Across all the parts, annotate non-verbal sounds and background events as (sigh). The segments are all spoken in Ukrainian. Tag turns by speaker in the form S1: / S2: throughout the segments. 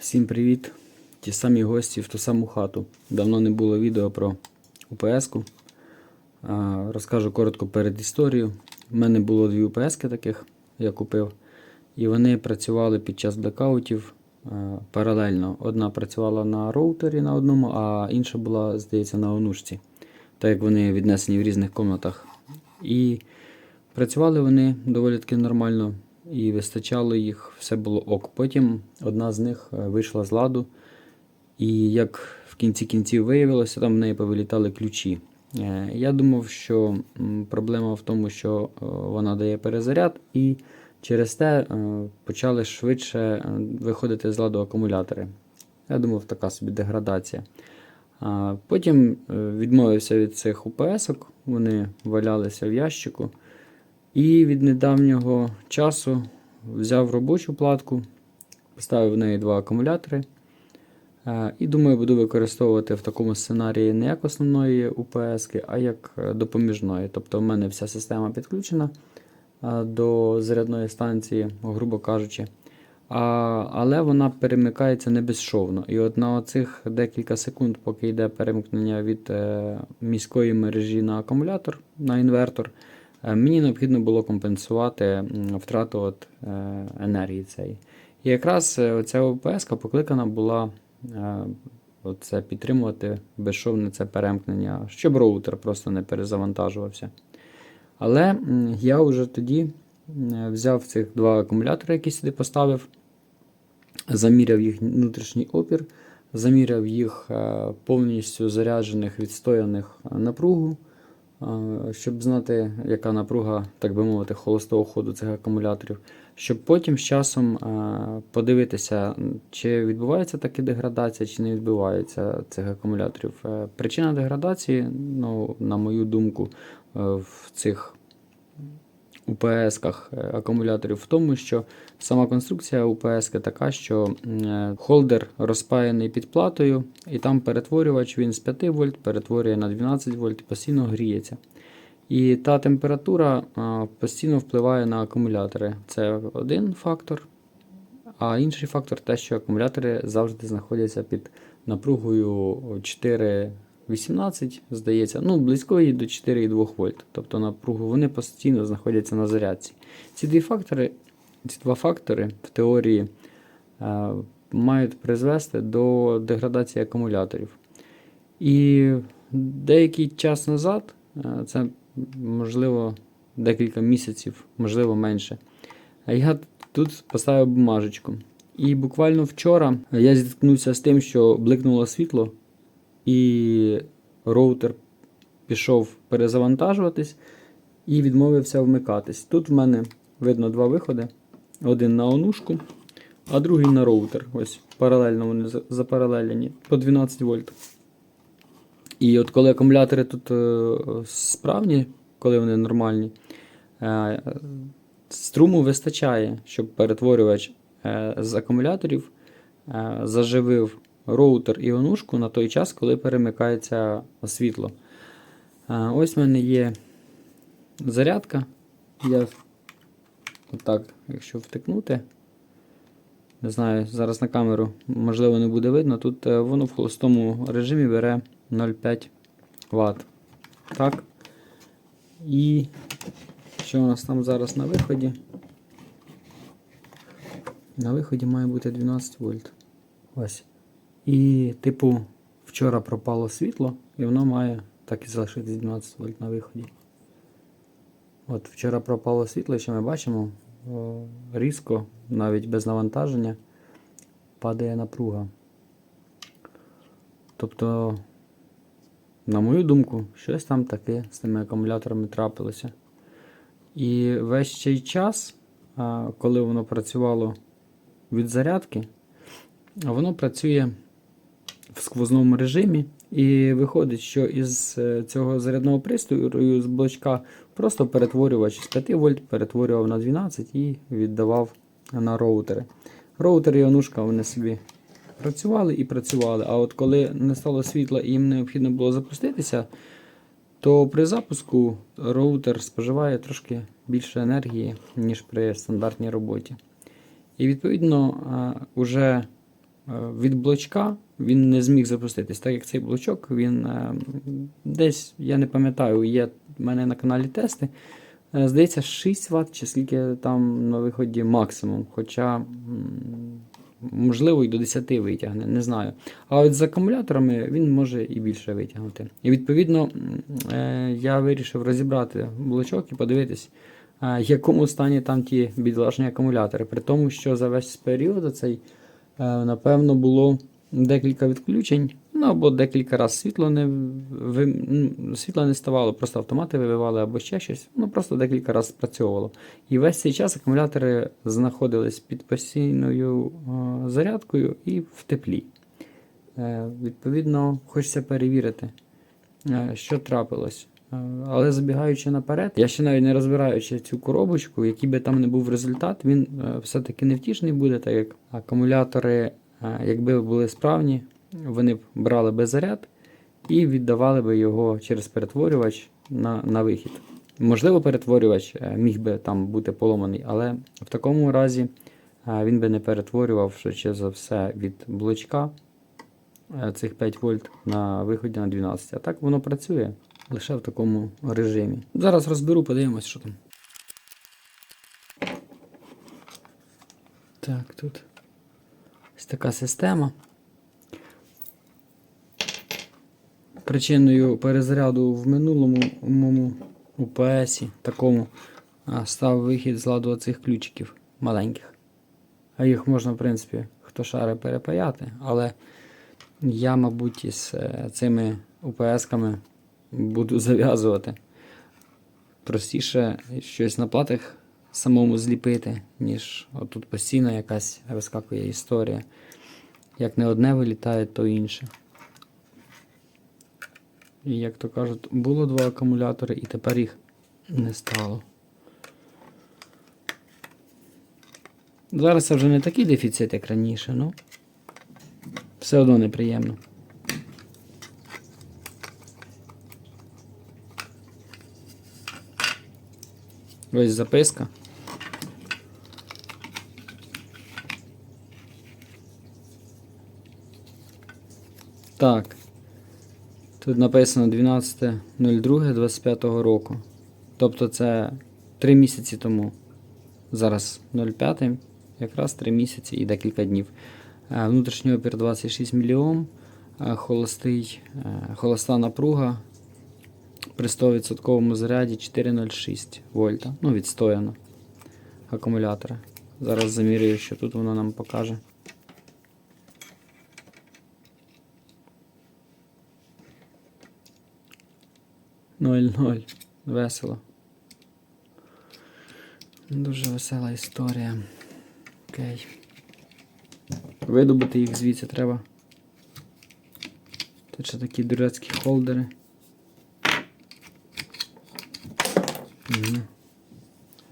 S1: Всім привіт! Ті самі гості в ту саму хату. Давно не було відео про УПС-ку. Розкажу коротко перед історією. У мене було дві УПС-ки таких, я купив. І вони працювали під час блекаутів паралельно. Одна працювала на роутері на одному, а інша була, здається, на онушці. Так як вони віднесені в різних комнатах. І працювали вони доволі таки нормально і вистачало їх, все було ок. Потім одна з них е, вийшла з ладу, і як в кінці кінців виявилося, там в неї повилітали ключі. Е, Я думав, що проблема в тому, що е, вона дає перезаряд, і через те почали швидше виходити з ладу акумулятори. Я думав, така собі деградація. Потім відмовився від цих УПС-ок, вони валялися в ящику. І від недавнього часу взяв робочу платку, поставив в неї два акумулятори. Е, І думаю, буду використовувати в такому сценарії не як основної УПС, а як е, допоміжної. Тобто в мене вся система підключена е, до зарядної станції, грубо кажучи. А, але вона перемикається не безшовно. І от на оцих декілька секунд, поки йде перемкнення від міської мережі на акумулятор, на інвертор, мені необхідно було компенсувати втрату от, е, енергії цієї. І якраз е, ця ОПС покликана була е, оце підтримувати безшовне це перемкнення, щоб роутер просто не перезавантажувався. Але я вже тоді взяв цих два акумулятори, які сюди поставив, заміряв їх внутрішній опір, заміряв їх е, повністю заряджених, відстояних е, напругу, е, щоб знати, яка напруга, так би мовити, холостого ходу цих акумуляторів, щоб потім з часом подивитися, чи відбувається таки деградація, чи не відбувається цих акумуляторів. Е, Причина деградації, ну, на мою думку, е, в цих УПС-ках е, акумуляторів в тому, що сама конструкція УПС така, що е, холдер розпаяний під платою, і там перетворювач він з 5 вольт перетворює на 12 вольт і постійно гріється. І та температура постійно впливає на акумулятори. Це один фактор. А інший фактор те, що акумулятори завжди знаходяться під напругою 4,18, здається, ну, близької до 4,2 вольт. Тобто напругу вони постійно знаходяться на зарядці. Ці дві фактори, ці два фактори в теорії е, мають призвести до деградації акумуляторів. І деякий час назад, е, це можливо декілька місяців, можливо менше, я тут поставив бумажечку. І буквально вчора я зіткнувся з тим, що бликнуло світло, і роутер пішов перезавантажуватись і відмовився вмикатись. Тут в мене видно два виходи: один на онушку, а другий на роутер. Ось паралельно вони за- запаралелені по 12 вольт. І от коли акумулятори тут е, справні, коли вони нормальні, е, струму вистачає, щоб перетворювач е, з акумуляторів заживив роутер і онушку на той час, коли перемикається світло. Ось в мене є зарядка. Я отак, якщо втикнути, не знаю, зараз на камеру можливо не буде видно. Тут е, воно в холостому режимі бере 0,5 Вт. Так. І що у нас там зараз на виході? На виході має бути 12 вольт. Ось. І, типу, вчора пропало світло, і воно має так і залишитись 12 вольт на виході. От вчора пропало світло, і що ми бачимо, різко, навіть без навантаження, падає напруга. Тобто, на мою думку, щось там таке з тими акумуляторами трапилося. І весь цей час, коли воно працювало від зарядки, воно працює в сквозному режимі. І виходить, що із е, цього зарядного пристрою з блочка просто перетворювач з 5 вольт перетворював на 12 і віддавав на роутери. Роутер і онушка вони собі працювали і працювали. А от коли не стало світла і їм необхідно було запуститися, то при запуску роутер споживає трошки більше енергії, ніж при стандартній роботі. І відповідно, а, уже від блочка він не зміг запуститись, так як цей блочок, він е, десь, я не пам'ятаю, є в мене на каналі тести. Е, Здається, 6 Вт чи скільки там на виході максимум. Хоча, можливо, і до 10 витягне, не знаю. А от з акумуляторами він може і більше витягнути. І відповідно е, я вирішив розібрати блочок і подивитись, е, в якому стані там ті бідолашні акумулятори. При тому, що за весь період цей, напевно, було декілька відключень. Ну або декілька разів світло не світла не ставало, просто автомати вибивали або ще щось. Ну просто декілька разів спрацьовувало. І весь цей час акумулятори знаходились під постійною е, зарядкою і в теплі. Е, відповідно, хочеться перевірити, е, що трапилось. Е, Але забігаючи наперед, я ще навіть не розбираючи цю коробочку, який би там не був результат, він е, все-таки невтішний буде, так як акумулятори, е, якби були справні, вони б брали би заряд і віддавали би його через перетворювач на, на вихід. Можливо, перетворювач міг би там бути поломаний, але в такому разі він би не перетворював швидше за все від блочка цих 5 вольт на виході на 12. А так воно працює лише в такому режимі. Зараз розберу, подивимось, що там. Так, тут ось така система. Причиною перезаряду в минулому моєму УПС такому став вихід з ладу цих ключиків маленьких. А їх можна, в принципі, хто шари перепаяти, але я, мабуть, із е, цими УПС-ками буду зав'язувати. Простіше щось на платах самому зліпити, ніж отут постійно якась вискакує історія. Як не одне вилітає, то інше. І як то кажуть, було два акумулятори і тепер їх не стало. Зараз це вже не такий дефіцит, як раніше, ну все одно неприємно. Ось записка. Так. Тут написано 12.02.25 року. Тобто це 3 місяці тому. Зараз 05, якраз 3 місяці і декілька днів. Е, Внутрішній опір 26 мільйон, е, холостий, е, холоста напруга при 100% заряді 4,06 вольта. Ну, відстояно акумулятора. Зараз замірюю, що тут воно нам покаже. Ноль ноль. Весело. Дуже весела історія. Окей. Видобути їх звідси треба. Тут ще такі дурецькі холдери.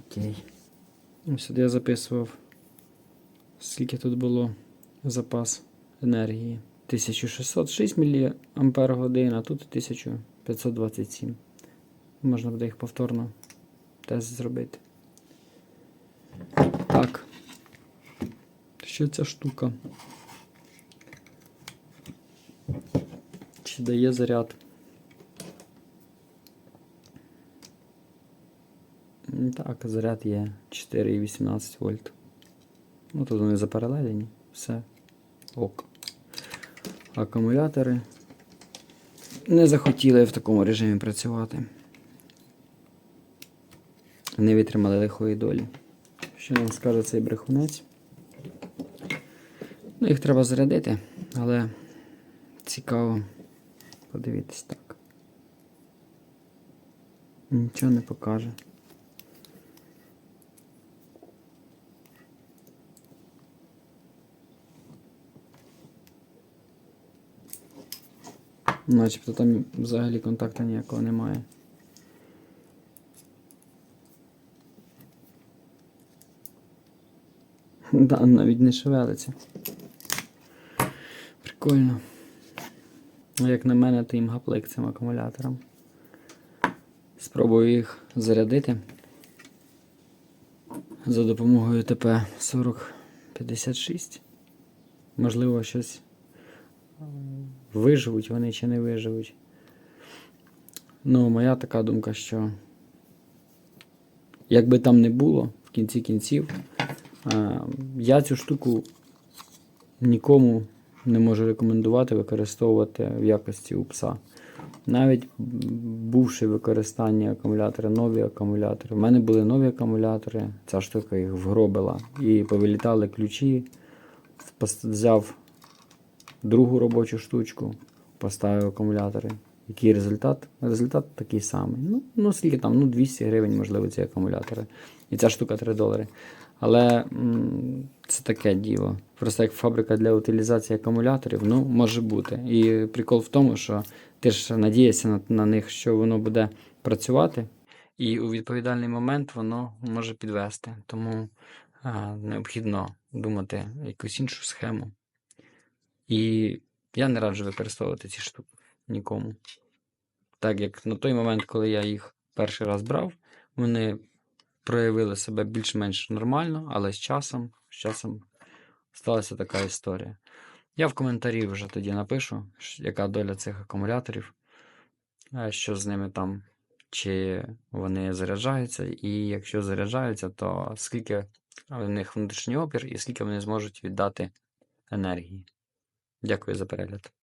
S1: Окей. Ось Сюди я записував, скільки тут було запас енергії. 1606 мАч, а тут 1527. Можна буде їх повторно тест зробити. Так. Що ця штука? Чи дає заряд? М, Так, заряд є 4,18 вольт. Ну тут вони запаралелені, все. Ок. Акумулятори не захотіли в такому режимі працювати. Не витримали лихої долі. Що нам скаже цей брехунець? Ну, їх треба зарядити, але цікаво подивитись так. Нічого не покаже. Начебто там взагалі контакту ніякого немає. (laughs) Да, навіть не шевелиться. Прикольно. Ну, Як на мене, то їм гаплик цим акумулятором. Спробую їх зарядити за допомогою ТП 4056. можливо, щось виживуть вони чи не виживуть. Ну, моя така думка, що як би там не було, в кінці кінців, я цю штуку нікому не можу рекомендувати використовувати в якості у пса. Навіть бувши використання акумулятора, нові акумулятори. У мене були нові акумулятори, ця штука їх вгробила. І повилітали ключі, взяв другу робочу штучку, поставив акумулятори. Який результат? Результат такий самий. Ну, ну скільки там, ну 200 гривень, можливо, ці акумулятори. І ця штука 3 долари. Але м, це таке діло. Просто як фабрика для утилізації акумуляторів, ну, може бути. І прикол в тому, що ти ж надієшся на, на них, що воно буде працювати, і у відповідальний момент воно може підвести. Тому а, необхідно думати якусь іншу схему. І я не раджу використовувати ці штуки нікому. Так як на той момент, коли я їх перший раз брав, вони проявили себе більш-менш нормально, але з часом, з часом сталася така історія. Я в коментарі вже тоді напишу, яка доля цих акумуляторів, е, що з ними там, чи вони заряджаються, і якщо заряджаються, то скільки в них внутрішній опір і скільки вони зможуть віддати енергії. Дякую за перегляд.